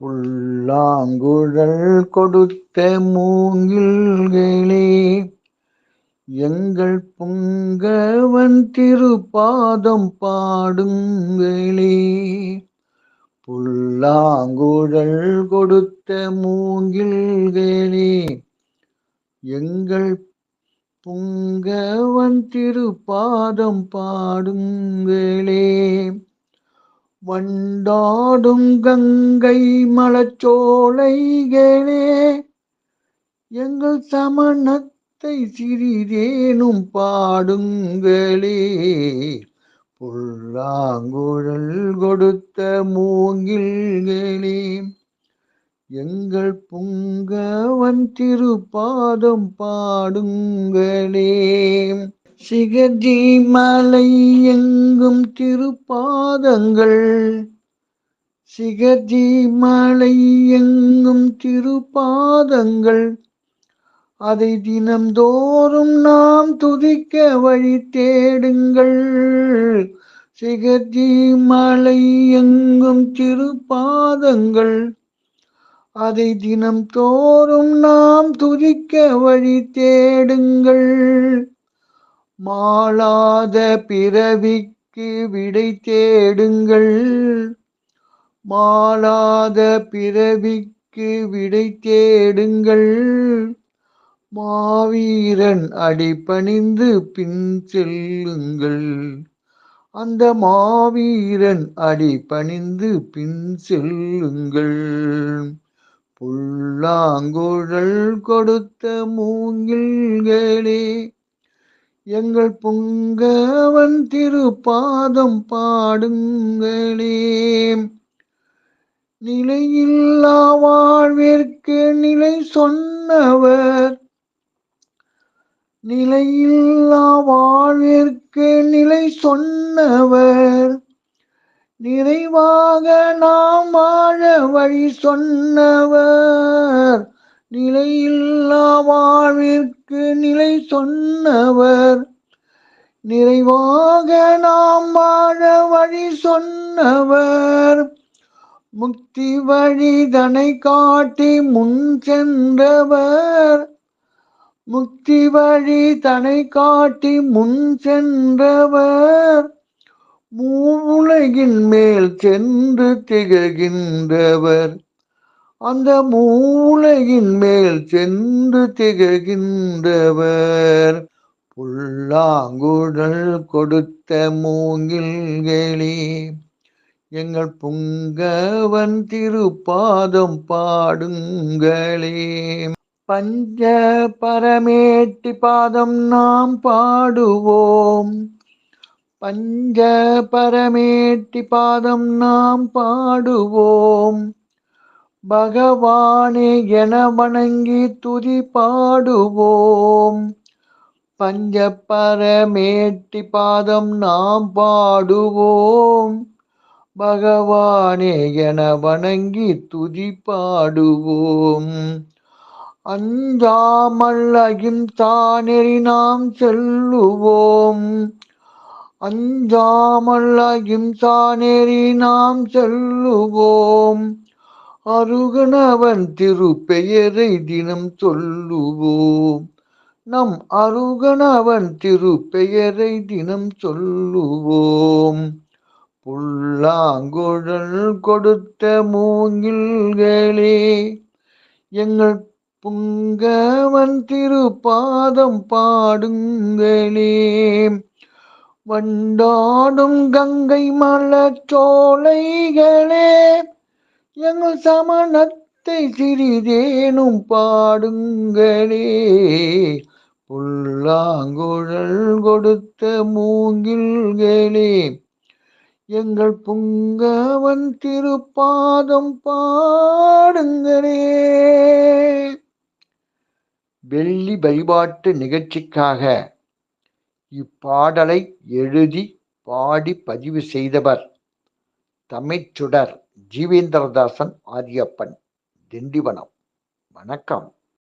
புல்லாங்குழல் கொடுத்த மூங்கில்களே எங்கள் புங்கவன் திருப்பாதம் பாடுங்களே புல்லாங்குழல் கொடுத்த மூங்கில்களே எங்கள் புங்கவன் திருப்பாதம் பாடுங்களே வண்டாடும் கங்கை மலச்சோலைகளே எங்கள் சமணத்தை சிறிதேனும் பாடுங்களே புல்லாங்குழல் கொடுத்த மூங்கில்களே எங்கள் புங்கவன் திருப்பாதம் பாடுங்களே சிகஜி மலை எங்கும் திருப்பாதங்கள். சிகஜி மலை எங்கும் திருப்பாதங்கள். அதை தினம்தோறும் நாம் துதிக்க வழி தேடுங்கள். சிகஜி மலை எங்கும் திருப்பாதங்கள். அதை தினம் தோறும் நாம் துதிக்க வழி தேடுங்கள். மாளாத பிறவிக்கு விடை தேடுங்கள். மாளாத பிறவிக்கு விடை தேடுங்கள். மாவீரன் அடிபணிந்து பின் செல்லுங்கள். அந்த மாவீரன் அடிபணிந்து பின் செல்லுங்கள். புல்லாங்குழல் கொடுத்த மூங்கில்களே எங்கள் புங்கவன் திருப்பாதம் பாடுங்களே நிலையில்லா வாழ்விற்கு நிலை சொன்னவர். நிலையில்லா வாழ்விற்கு நிலை சொன்னவர். நிறைவாக நாம் வாழ வழி சொன்னவர். நிலையில்லா வாழ்விற்கு நிலை சொன்னவர். நிறைவாக நாம் வாழ வழி சொன்னவர். முக்தி வழி தனை காட்டி முன் சென்றவர். முக்தி வழி தனை காட்டி முன் சென்றவர். மூவுலகின் மேல் சென்று திகழ்கின்றவர். அந்த மூளையின் மேல் சென்று திகழ்கின்றவர். புல்லாங்குழல் கொடுத்த மூங்கில் மூங்கில்களே எங்கள் புங்கவன் திருப்பாதம் பாடுங்களே. பஞ்ச பரமேட்டி பாதம் நாம் பாடுவோம். பஞ்ச பரமேட்டி பாதம் நாம் பாடுவோம். பகவானே என வணங்கி துதி பாடுவோம். பஞ்ச பரமேட்டி பாதம் நாம் பாடுவோம். பகவானே என வணங்கி துதி பாடுவோம். அஞ்சாமல் அகிம்சா நெறி நாம் செல்லுவோம். அஞ்சாமல் அகிம்சா நெறி நாம் செல்லுவோம். அருகன அவன் திருப்பெயரை தினம் சொல்லுவோம். நம் அருகன அவன் திருப்பெயரை தினம் சொல்லுவோம். புல்லாங்குழல் கொடுத்த மூங்கில்களே எங்கள் புங்கவன் திருப்பாதம் பாடுங்களே. வண்டாடும் கங்கை மலச்சோலைகளே எங்கள் சமணத்தை சிறிதேனும் பாடுங்களே. புல்லாங்குழல் கொடுத்த மூங்கில்களே எங்கள் புங்கவன் திருப்பாதம் பாடுங்களே. வெள்ளி வழிபாட்டு நிகழ்ச்சிக்காக இப்பாடலை எழுதி பாடி பதிவு செய்தவர் தமிழ்ச்சுடர் ஜீவேந்திரதாசன் ஆரியப்பன் திண்டிவனம். வணக்கம்.